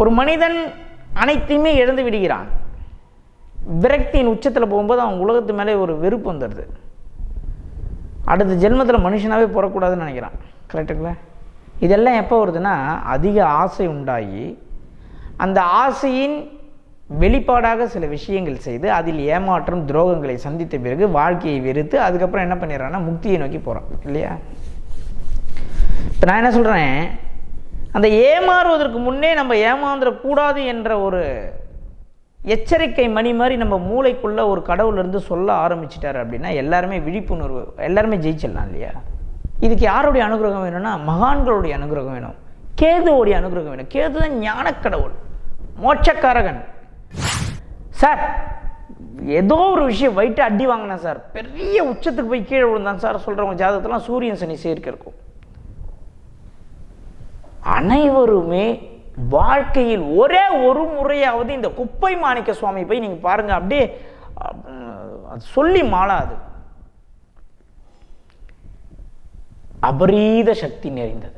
ஒரு மனிதன் அனைத்தையுமே இழந்து விடுகிறான். விரக்தியின் உச்சத்தில் போகும்போது அவன் உலகத்து மேலே ஒரு வெறுப்பு வந்துடுது. அடுத்த ஜென்மத்தில் மனுஷனாகவே பிறக்கூடாதுன்னு நினைக்கிறான். கரெக்டுங்களா இதெல்லாம் எப்போ வருதுன்னா அதிக ஆசை உண்டாகி அந்த ஆசையின் வெளிப்பாடாக சில விஷயங்கள் செய்து அதில் ஏமாற்றம் துரோகங்களை சந்தித்த பிறகு வாழ்க்கையை வெறுத்து அதுக்கப்புறம் என்ன பண்ணிடுறான்னா முக்தியை நோக்கி போகிறான் இல்லையா? இப்போ நான் என்ன சொல்கிறேன் அந்த ஏமாறுவதற்கு முன்னே நம்ம ஏமாந்துடக்கூடாது என்ற ஒரு எச்சரிக்கை மணி மாதிரி நம்ம மூளைக்குள்ளே ஒரு கடவுள் இருந்து சொல்ல ஆரம்பிச்சிட்டாரு அப்படின்னா எல்லாருமே விழிப்புணர்வு எல்லாருமே ஜெயிச்சிடலாம் இல்லையா? இதுக்கு யாருடைய அனுகிரகம் வேணும்னா மகான்களுடைய அனுகிரகம் வேணும். கேதுவோடைய அனுகிரகம் வேணும். கேது தான் ஞானக்கடவுள் மோட்சக்காரகன். சார் ஏதோ ஒரு விஷயம் வயிற்று அடி வாங்கினேன் சார். பெரிய உச்சத்துக்கு போய் கீழே விழுந்தான் சார். சொல்கிறவங்க ஜாதகத்தெல்லாம் சூரியன் சனி சேர்க்க இருக்கும் அனைவருமே வாழ்க்கையில் ஒரே ஒரு முறையாவது இந்த குப்பை மாணிக்க சுவாமி போய் நீங்கள் பாருங்கள் அப்படியே அது சொல்லி மாளாது. அபரீத சக்தி நிறைந்தது.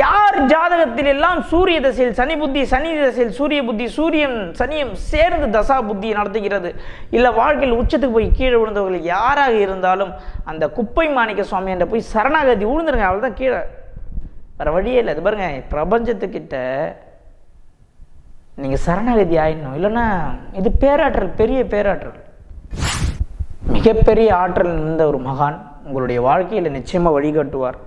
யார் ஜாதகத்தில் எல்லாம் சூரிய தசையில் சனி புத்தி சனி தசையில் சூரிய புத்தி சூரியன் சனியும் சேர்ந்து தசா புத்தி நடத்துகிறது இல்லை வாழ்க்கையில் உச்சத்துக்கு போய் கீழே விழுந்தவர்கள் யாராக இருந்தாலும் அந்த குப்பை மாணிக்க சுவாமி என்ற போய் சரணாகதி விழுந்துருங்க அவள் தான் கீழே. வேறு வழியே இல்லை. இது பாருங்க பிரபஞ்சத்துக்கிட்ட நீங்கள் சரணாகதி ஆயிடணும். இல்லைன்னா இது பேராற்றல் பெரிய பேராற்றல். மிகப்பெரிய ஆற்றல் இருந்த ஒரு மகான் உங்களுடைய வாழ்க்கையில் நிச்சயமாக வழிகாட்டுவார்.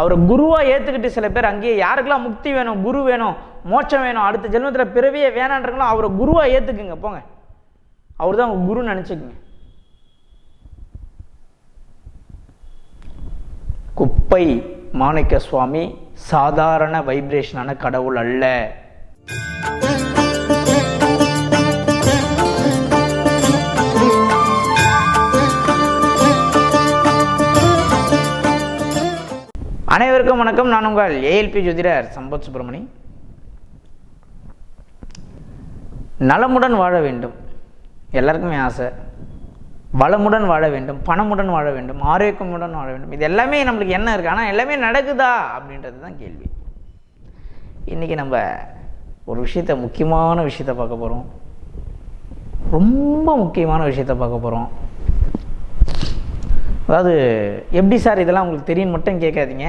அவரை குருவாக ஏற்றுக்கிட்டு சில பேர் அங்கேயே யாருக்கெல்லாம் முக்தி வேணும் குரு வேணும் மோட்சம் வேணும் அடுத்த ஜென்மத்தில் பிறவியே வேணான்றங்களோ அவரை குருவாக ஏற்றுக்குங்க போங்க. அவர் தான் உங்கள் குருன்னு நினச்சிக்கங்க. குப்பை மாணிக்க சுவாமி சாதாரண வைப்ரேஷனான கடவுள் அல்ல. அனைவருக்கும் வணக்கம். நான் உங்கள் ஏஎல்பி ஜோதிடர் சம்பத் சுப்பிரமணி. நலமுடன் வாழ வேண்டும். எல்லாருக்குமே ஆசை. வளமுடன் வாழ வேண்டும் பணமுடன் வாழ வேண்டும் ஆரோக்கியமுடன் வாழ வேண்டும். இது எல்லாமே நம்மளுக்கு என்ன இருக்குது ஆனால் எல்லாமே நடக்குதா? அப்படின்றது தான் கேள்வி. இன்றைக்கி நம்ம ஒரு விஷயத்த முக்கியமான விஷயத்த பார்க்க போகிறோம் ரொம்ப முக்கியமான விஷயத்த பார்க்க போகிறோம் அதாவது எப்படி சார் இதெல்லாம் உங்களுக்கு தெரியும் மட்டும் கேட்காதீங்க.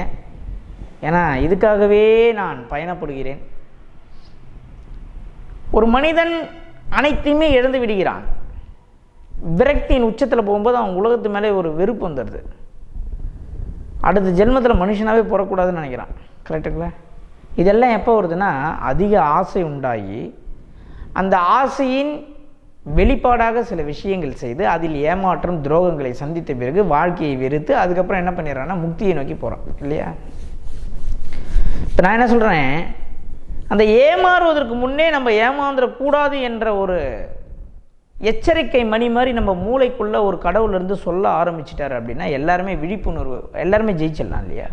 ஏன்னா இதுக்காகவே நான் பயணப்படுகிறேன். ஒரு மனிதன் அனைத்தையுமே இழந்து விடுகிறான். விரக்தியின் உச்சத்தில் போகும்போது அவன் உலகத்து மேலே ஒரு வெறுப்பு வந்துடுது. அடுத்த ஜென்மத்தில் மனுஷனாகவே போகக்கூடாதுன்னு நினைக்கிறான். கரெக்டுங்களா இதெல்லாம் எப்போ வருதுன்னா அதிக ஆசை உண்டாகி அந்த ஆசையின் வெளிப்பாடாக சில விஷயங்கள் செய்து அதில் ஏமாற்றம் துரோகங்களை சந்தித்த பிறகு வாழ்க்கையை வெறுத்து அதுக்கப்புறம் என்ன பண்ணிடுறான்னா முக்தியை நோக்கி போகிறான் இல்லையா? இப்போ நான் என்ன சொல்கிறேன் அந்த ஏமாறுவதற்கு முன்னே நம்ம ஏமாந்துடக்கூடாது என்ற ஒரு எச்சரிக்கை மணி மாதிரி நம்ம மூளைக்குள்ளே ஒரு கடவுள் இருந்து சொல்ல ஆரம்பிச்சிட்டாரு அப்படின்னா எல்லாருமே விழிப்புணர்வு எல்லாருமே ஜெயிச்சிடலாம் இல்லையா?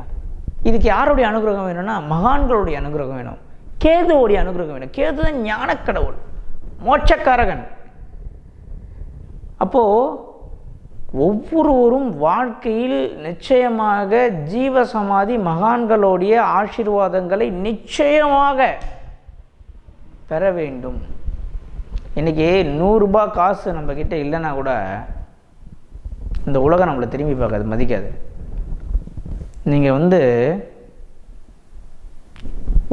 இதுக்கு யாருடைய அனுகிரகம் வேணும்னா மகான்களுடைய அனுகிரகம் வேணும். கேதுவோடைய அனுகிரகம் வேணும். கேது தான் ஞானக்கடவுள் மோட்சக்காரகன். அப்போது ஒவ்வொருவரும் வாழ்க்கையில் நிச்சயமாக ஜீவசமாதி மகான்களுடைய ஆசீர்வாதங்களை நிச்சயமாக பெற வேண்டும். இன்றைக்கி நூறுரூபா காசு நம்மக்கிட்ட இல்லைன்னா கூட இந்த உலகம் நம்மளை திரும்பி பார்க்காது மதிக்காது. நீங்கள் வந்து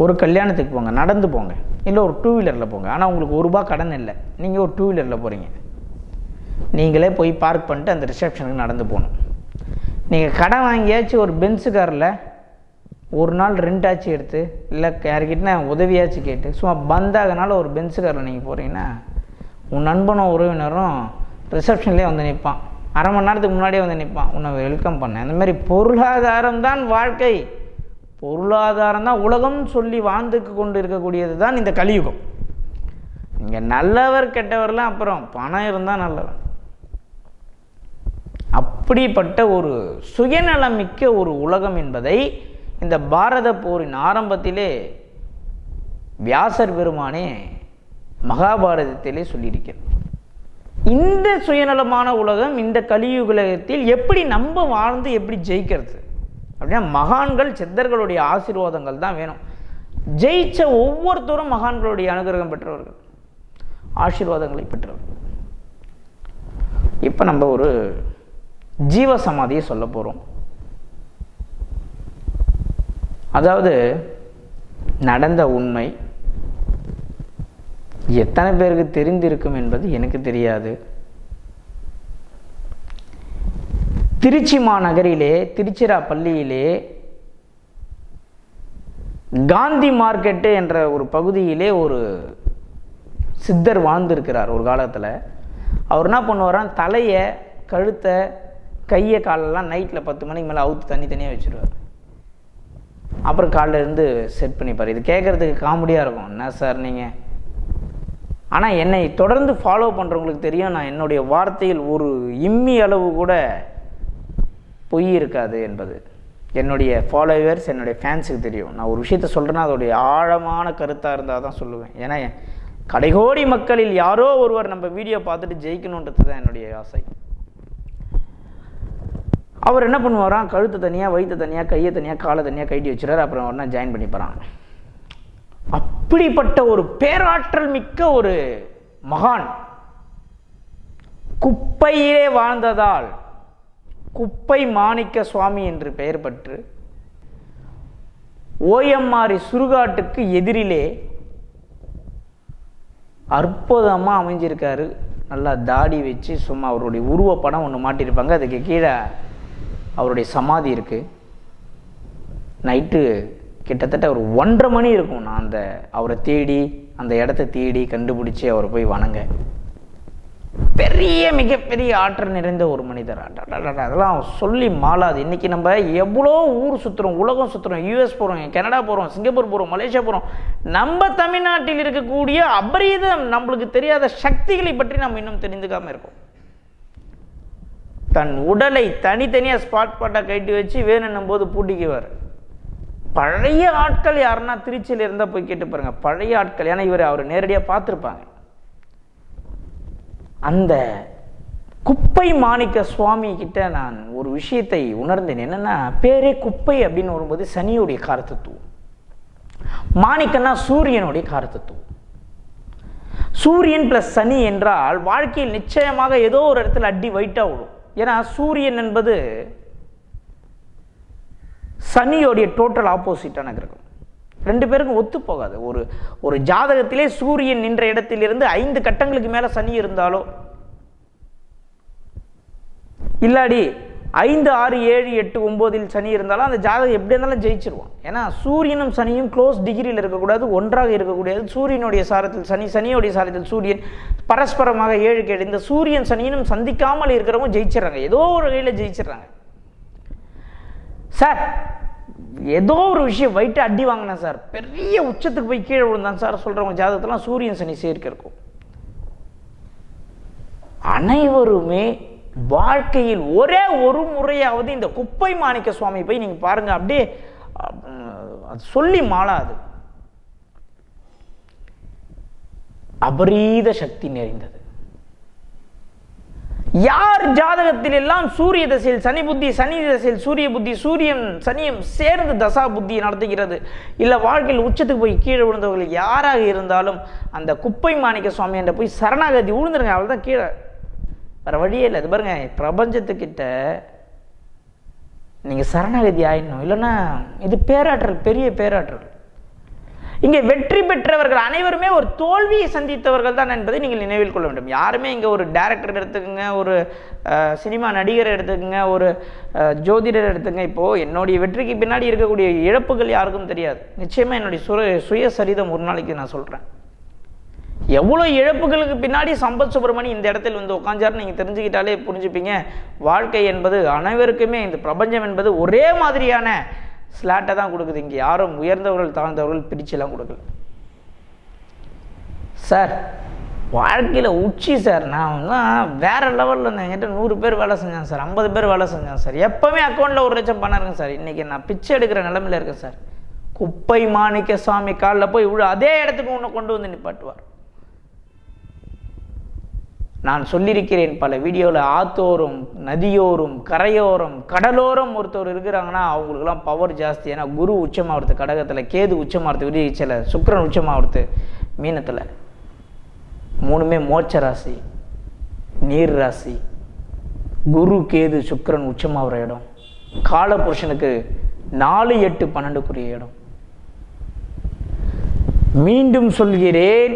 ஒரு கல்யாணத்துக்கு போங்க நடந்து போங்க இல்லை ஒரு டூ வீலரில் போங்க. ஆனால் உங்களுக்கு ஒரு ரூபா கடன் இல்லை. நீங்கள் ஒரு டூ வீலரில் போகிறீங்க நீங்களே போய் பார்க் பண்ணிட்டு அந்த ரிசப்ஷனுக்கு நடந்து போகணும். நீங்கள் கடன் வாங்கியாச்சும் ஒரு பென்ஸு காரில் ஒரு நாள் ரெண்டாச்சும் எடுத்து இல்லை யாருக்கிட்ட உதவியாச்சும் கேட்டு சும்மா பந்தாகனால ஒரு பென்ஸு காரில் நீங்கள் போகிறீங்கன்னா உன் நண்பனும் உறவினரும் ரிசப்ஷன்லேயே வந்து நிற்பான். அரை மணி நேரத்துக்கு முன்னாடியே வந்து நிற்பான். உன்னை வெல்கம் பண்ணேன். இந்த மாதிரி பொருளாதாரம் தான் வாழ்க்கை. பொருளாதாரம் தான் உலகம் சொல்லி வாழ்ந்துக்கு கொண்டு இருக்கக்கூடியது தான் இந்த கலியுகம். இங்கே நல்லவர் கெட்டவர்லாம் அப்புறம் பணம் இருந்தால் நல்லவன் அப்படிப்பட்ட ஒரு சுயநலமிக்க ஒரு உலகம் என்பதை இந்த பாரத போரின் ஆரம்பத்திலே வியாசர் பெருமானே மகாபாரதத்திலே சொல்லியிருக்கிறது இந்த சுயநலமான உலகம் இந்த கலியுகத்தில் எப்படி நம்ம வாழ்ந்து எப்படி ஜெயிக்கிறது? அப்படின்னா மகான்கள் சித்தர்களுடைய ஆசீர்வாதங்கள் தான் வேணும். ஜெயிச்ச ஒவ்வொருத்தரும் மகான்களுடைய அனுகிரகம் பெற்றவர்கள் ஆசீர்வாதங்களை பெற்றவர்கள். இப்போ நம்ம ஒரு ஜீவ சமாதியை சொல்ல போகிறோம் அதாவது நடந்த உண்மை எத்தனை பேருக்கு தெரிந்திருக்கும் என்பது எனக்கு தெரியாது. திருச்சி மாநகரிலே திருச்சிராப்பள்ளியிலே காந்தி மார்க்கெட்டு என்ற ஒரு பகுதியிலே ஒரு சித்தர் வாழ்ந்திருக்கிறார் ஒரு காலத்தில். அவர் என்ன பண்ணுவாராம் தலையை கழுத்தை கையை காலெல்லாம் நைட்டில் பத்து மணிக்கு மேலே அவுத்து தண்ணி தனியாக வச்சுருவார். அப்புறம் காலைல இருந்து செட் பண்ணிப்பார். இது கேட்குறதுக்கு காமெடியாக இருக்கும். என்ன சார் நீங்கள் ஆனால் என்னை தொடர்ந்து ஃபாலோ பண்ணுறவங்களுக்கு தெரியும் நான் என்னுடைய வார்த்தையில் ஒரு இம்மி அளவு கூட பொய் இருக்காது என்பது. என்னுடைய ஃபாலோவர்ஸ் என்னுடைய ஃபேன்ஸுக்கு தெரியும். நான் ஒரு விஷயத்த சொல்கிறேன்னா அதோடைய ஆழமான கருத்தாக இருந்தால் தான் சொல்லுவேன். ஏன்னா கடைகோடி மக்களில் யாரோ ஒருவர் நம்ம வீடியோ பார்த்துட்டு ஜெயிக்கணுன்றது தான் என்னுடைய ஆசை. அவர் என்ன பண்ணுவாராம்? கழுத்து தனியாக வயிற்று தனியாக கையை தனியாக காலை தனியாக கைட்டி வச்சுறாரு அப்புறம் உடனே ஜாயின் பண்ணிப்பாரான் அப்படிப்பட்ட ஒரு பேராற்றல் மிக்க ஒரு மகான். குப்பையிலே வாழ்ந்ததால் குப்பை மாணிக்க சுவாமி என்று பெயர் பெற்று ஓஎம்ஆரி சுருகாட்டுக்கு எதிரிலே அற்புதமாக அமைஞ்சிருக்காரு. நல்லா தாடி வச்சு சும்மா அவருடைய உருவப்படம் ஒன்று மாட்டியிருப்பாங்க. அதுக்கு கீழே அவருடைய சமாதி இருக்குது நைட்டு கிட்டத்தட்ட ஒரு ஒன்றரை மணி இருக்கும். நான் அந்த அவரை தேடி அந்த இடத்த தேடி கண்டுபிடிச்சி அவரை போய் வணங்க. பெரிய மிகப்பெரிய ஆற்றல் நிறைந்த ஒரு மனிதர். அதெல்லாம் சொல்லி மாளாது இன்றைக்கி நம்ம எவ்வளோ ஊர் சுற்றுறோம் உலகம் சுற்றுறோம் யூஎஸ் போகிறோம் கனடா போகிறோம் சிங்கப்பூர் போகிறோம் மலேசியா போகிறோம் நம்ம தமிழ்நாட்டில் இருக்கக்கூடிய அபரீதம் நம்மளுக்கு தெரியாத சக்திகளை பற்றி நம்ம இன்னும் தெரிந்துக்காமல் இருக்கோம் தன் உடலை தனித்தனியாக ஸ்பாட் ஸ்பாட்டாக கட்டி வச்சு வேணுன்னும் போது பூட்டிக்குவார் பழைய ஆட்கள் யாருன்னா திருச்சியில் இருந்தால் போய் கேட்டு பாருங்க. பழைய ஆட்கள். ஏன்னா இவர் அவர் நேரடியாக பார்த்துருப்பாங்க. அந்த குப்பை மாணிக்க சுவாமி கிட்ட நான் ஒரு விஷயத்தை உணர்ந்தேன். என்னன்னா பேரே குப்பை அப்படின்னு வரும்போது சனியுடைய காரத்தத்துவம். மாணிக்கன்னா சூரியனுடைய காரத்தத்துவம். சூரியன் பிளஸ் சனி என்றால் வாழ்க்கையில் நிச்சயமாக ஏதோ ஒரு இடத்துல அடி வைட்டாக விடும். ஏன்னா சூரியன் என்பது சனியோடைய டோட்டல் ஆப்போசிட்டான கிரகம். ரெண்டு பேருக்கும் ஒத்து போகாது. ஒரு ஒரு ஜாதகத்திலே சூரியன் நின்ற இடத்திலிருந்து ஐந்து கட்டங்களுக்கு மேலே சனி இருந்தாலோ இல்லாடி ஐந்து ஆறு ஏழு எட்டு ஒம்போதில் சனி இருந்தாலும் அந்த ஜாதகம் எப்படி இருந்தாலும் ஜெயிச்சிருவோம் ஏன்னா சூரியனும் சனியும் க்ளோஸ் டிகிரியில் இருக்கக்கூடாது ஒன்றாக இருக்கக்கூடாது சூரியனுடைய சாரத்தில் சனி சனியோடைய சாரத்தில் சூரியன் பரஸ்பரமாக ஏழு கேடு இந்த சூரியன் சனியனும் சந்திக்காமல் இருக்கிறவங்க ஜெயிச்சிடறாங்க. ஏதோ ஒரு வகையில் ஜெயிச்சிடறாங்க. சார் ஏதோ ஒரு விஷயம் வயிற்று அடி வாங்கினேன் சார். பெரிய உச்சத்துக்கு போய் கீழே விழுந்தான் சார். சொல்கிறவங்க ஜாதகத்தெல்லாம் சூரியன் சனி சேர்க்க இருக்கும். அனைவருமே வாழ்க்கையில் ஒரே ஒரு முறையாவது இந்த குப்பை மாணிக்க சுவாமி போய் நீங்கள் பாருங்கள் அப்படியே அது சொல்லி மாளாது. அபரீத சக்தி நிறைந்தது. யார் ஜாதகத்தில் எல்லாம் சூரிய தசையில் சனி புத்தி சனி தசையில் சூரிய புத்தி சூரியன் சனியும் சேர்ந்து தசா புத்தியை நடத்துகிறது? இல்லை வாழ்க்கையில் உச்சத்துக்கு போய் கீழே விழுந்தவர்கள் யாராக இருந்தாலும் அந்த குப்பை மாணிக்க சுவாமி என்ற போய் சரணாகதி விழுந்துருங்க அவள் தான் கீழே. வேறு வழியே இல்லை. அது பாருங்க பிரபஞ்சத்துக்கிட்ட நீங்கள் சரணாகதி ஆயிடணும். இல்லைன்னா இது பேராற்றல் பெரிய பேராற்றல். இங்கே வெற்றி பெற்றவர்கள் அனைவருமே ஒரு தோல்வியை சந்தித்தவர்கள் தான் என்பதை நீங்கள் நினைவில் கொள்ள வேண்டும். யாருமே இங்கே ஒரு டேரக்டர் எடுத்துக்கோங்க ஒரு சினிமா நடிகர் எடுத்துக்கோங்க ஒரு ஜோதிடர் எடுத்துங்க இப்போது என்னுடைய வெற்றிக்கு பின்னாடி இருக்கக்கூடிய இழப்புகள் யாருக்கும் தெரியாது. நிச்சயமாக என்னுடைய சுய சுயசரிதம் ஒரு நாளைக்கு நான் சொல்கிறேன் எவ்வளோ இழப்புகளுக்கு பின்னாடி சம்பத் சுப்பிரமணி இந்த இடத்தில் வந்து உட்காந்தாருன்னு நீங்கள் தெரிஞ்சுக்கிட்டாலே புரிஞ்சுப்பீங்க. வாழ்க்கை என்பது அனைவருக்குமே இந்த பிரபஞ்சம் என்பது ஒரே மாதிரியான ஸ்லாட்டை தான் கொடுக்குது இங்கே. யாரும் உயர்ந்தவர்கள் தாழ்ந்தவர்கள் பிரிச்செல்லாம் கொடுக்கல. சார் வாழ்க்கையில் உச்சி சார் நான் தான் வேறு லெவலில் இருந்தேன். என்கிட்ட நூறு பேர் வேலை செஞ்சேன் சார் ஐம்பது பேர் வேலை செஞ்சேன் சார் எப்போவுமே அக்கௌண்ட்டில் ஒரு லட்சம் பணம் இருக்கேன் சார் இன்றைக்கி நான் பிச்சை எடுக்கிற நிலமையில் இருக்கேன் சார் குப்பை மாணிக்க சாமி காலில் போய் விழு அதே இடத்துக்கு உன்னை கொண்டு வந்து நிப்பாட்டுவார். நான் சொல்லியிருக்கிறேன் பல வீடியோவில் ஆத்தோரம் நதியோரம் கரையோரம் கடலோரம் ஒருத்தர் இருக்கிறாங்கன்னா அவங்களுக்குலாம் பவர் ஜாஸ்தி. ஏன்னா குரு உச்சமாவர்த்து கடகத்தில் கேது உச்சமாகிறது விரிச்சல சுக்கரன் உச்சமாவர்த்து மீனத்தில். மூணுமே மோட்ச ராசி நீர் ராசி. குரு கேது சுக்கரன் உச்சமாகிற இடம். காலபுருஷனுக்கு நாலு எட்டு பன்னெண்டுக்குரிய இடம். மீண்டும் சொல்கிறேன்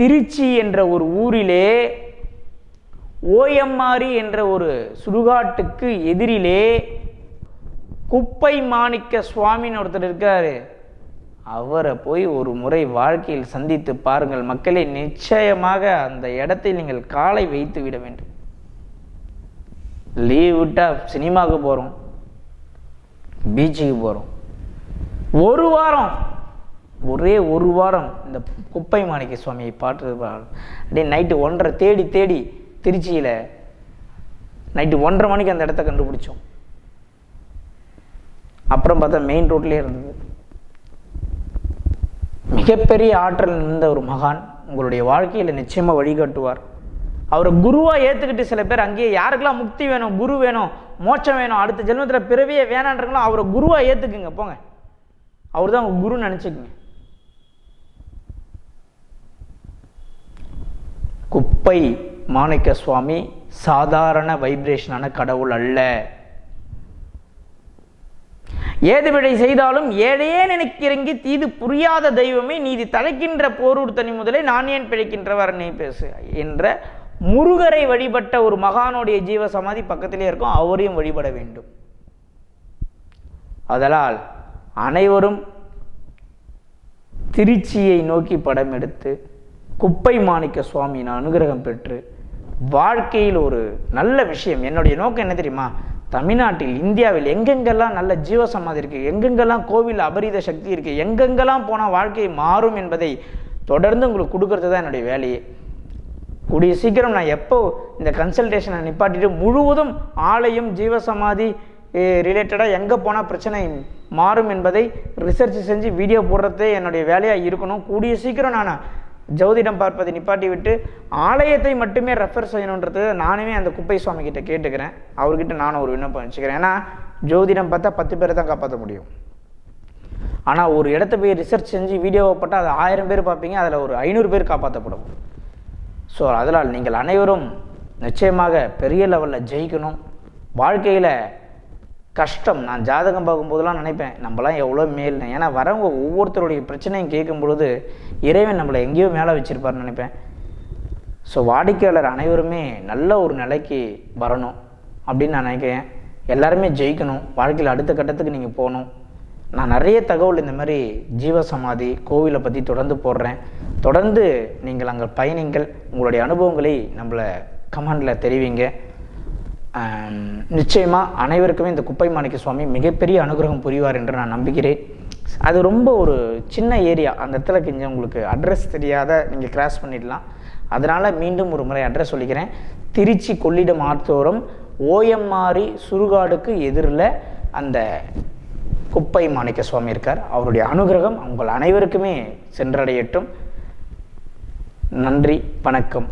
திருச்சி என்ற ஒரு ஊரிலே ஓஎம்ஆரி என்ற ஒரு சுடுகாட்டுக்கு எதிரிலே குப்பை மாணிக்க சுவாமின்னு ஒருத்தர் இருக்காரு. அவரை போய் ஒரு முறை வாழ்க்கையில் சந்தித்து பாருங்கள். மக்களே நிச்சயமாக அந்த இடத்தில் நீங்கள் காலை வைத்து விட வேண்டும். லீவ் விட்டா சினிமாவுக்கு போகிறோம் பீச்சுக்கு போகிறோம் ஒரு வாரம் ஒரே ஒரு வாரம் இந்த குப்பை மாணிக்க சுவாமியை பாட்டு அப்படியே நைட்டு ஒன்றரை தேடி தேடி திருச்சியில் நைட்டு ஒன்றரை மணிக்கு அந்த இடத்த கண்டுபிடிச்சோம். அப்புறம் பார்த்தா மெயின் ரோட்லேயே இருந்தது. மிகப்பெரிய ஆற்றல் இருந்த ஒரு மகான் உங்களுடைய வாழ்க்கையில் நிச்சயமாக வழிகாட்டுவார். அவரை குருவாக ஏற்றுக்கிட்டு சில பேர் அங்கேயே யாருக்கெல்லாம் முக்தி வேணும் குரு வேணும் மோட்சம் வேணும் அடுத்த ஜென்மத்தில் பிறவியே வேணான்றங்களோ அவரை குருவாக ஏற்றுக்குங்க போங்க. அவர் தான் உங்கள் குருன்னு நினச்சிக்கங்க. குப்பை மாணிக்க சுவாமி சாதாரண வைப்ரேஷனான கடவுள் அல்ல. ஏது விடை செய்தாலும் ஏழையே நினைக்கிறங்கி தீது புரியாத தெய்வமே நீதி தலைக்கின்ற போரூர் தனி முதலே நான் ஏன் பிழைக்கின்றவர் நீ பேசு என்ற முருகரை வழிபட்ட ஒரு மகானுடைய ஜீவ சமாதி பக்கத்திலே இருக்கும் அவரையும் வழிபட வேண்டும். அதனால் அனைவரும் திருச்சியை நோக்கி படம் எடுத்து குப்பை மாணிக்க சுவாமியின் அனுகிரகம் பெற்று வாழ்க்கையில் ஒரு நல்ல விஷயம். என்னுடைய நோக்கம் என்ன தெரியுமா? தமிழ்நாட்டில் இந்தியாவில் எங்கெங்கெல்லாம் நல்ல ஜீவசமாதி இருக்குது எங்கெங்கெல்லாம் கோவில் அபரீத சக்தி இருக்குது எங்கெங்கெல்லாம் போனால் வாழ்க்கை மாறும் என்பதை தொடர்ந்து உங்களுக்கு கொடுக்கறது தான் என்னுடைய வேலையே. கூடிய சீக்கிரம் நான் எப்போ இந்த கன்சல்டேஷனை நிப்பாட்டிட்டு முழுவதும் ஆலயம் ஜீவசமாதி ரிலேட்டடாக எங்கே போனால் பிரச்சனை மாறும் என்பதை ரிசர்ச் செஞ்சு வீடியோ போடுறதே என்னுடைய வேலையாக இருக்கணும். கூடிய சீக்கிரம் நான் ஜோதிடம் பார்ப்பதை நிப்பாட்டி விட்டு ஆலயத்தை மட்டுமே ரெஃபர் செய்யணுன்றது நானுமே அந்த குப்பை சுவாமி கிட்ட கேட்டுக்கிறேன். அவர்கிட்ட நானும் ஒரு விண்ணப்பம் வச்சுக்கிறேன். ஏன்னா ஜோதிடம் பார்த்தா பத்து பேரை தான் காப்பாற்ற முடியும். ஆனால் ஒரு இடத்த போய் ரிசர்ச் செஞ்சு வீடியோவை போட்டால் அது ஆயிரம் பேர் பார்ப்பீங்க அதில் ஒரு ஐநூறு பேர் காப்பாற்றப்படும் ஸோ அதனால் நீங்கள் அனைவரும் நிச்சயமாக பெரிய லெவலில் ஜெயிக்கணும். வாழ்க்கையில் கஷ்டம். நான் ஜாதகம் பார்க்கும்போதெல்லாம் நினைப்பேன் நம்மலாம் எவ்வளோ மேல் ஏன்னா வரவங்க ஒவ்வொருத்தருடைய பிரச்சனையும் கேட்கும் பொழுது இறைவன் நம்மளை எங்கேயோ மேலே வச்சுருப்பார்னு நினைப்பேன். ஸோ வாடிக்கையாளர் அனைவருமே நல்ல ஒரு நிலைக்கு வரணும் அப்படின்னு நான் நினைக்கிறேன். எல்லாருமே ஜெயிக்கணும். வாழ்க்கையில் அடுத்த கட்டத்துக்கு நீங்கள் போகணும். நான் நிறைய தகவல் இந்த மாதிரி ஜீவசமாதி கோவிலை பற்றி தொடர்ந்து போடுறேன். தொடர்ந்து நீங்கள் அங்கே பயணிங்கள். உங்களுடைய அனுபவங்களை நம்மளை கமெண்டில் தெரிவிங்க. நிச்சயமாக அனைவருக்குமே இந்த குப்பை மாணிக்க சுவாமி மிகப்பெரிய அனுகிரகம் புரிவார் என்று நான் நம்புகிறேன். அது ரொம்ப ஒரு சின்ன ஏரியா. அந்த இடத்துல கொஞ்சம் உங்களுக்கு அட்ரஸ் தெரியாத நீங்கள் கிராஸ் பண்ணிடலாம். அதனால் மீண்டும் ஒரு முறை அட்ரஸ் சொல்லிக்கிறேன். திருச்சி கொள்ளிடம் ஆத்தோரம் ஓஎம்ஆரி சுருகாடுக்கு எதிரில் அந்த குப்பை மாணிக்க சுவாமி இருக்கார். அவருடைய அனுகிரகம் உங்கள் அனைவருக்குமே சென்றடையட்டும். நன்றி வணக்கம்.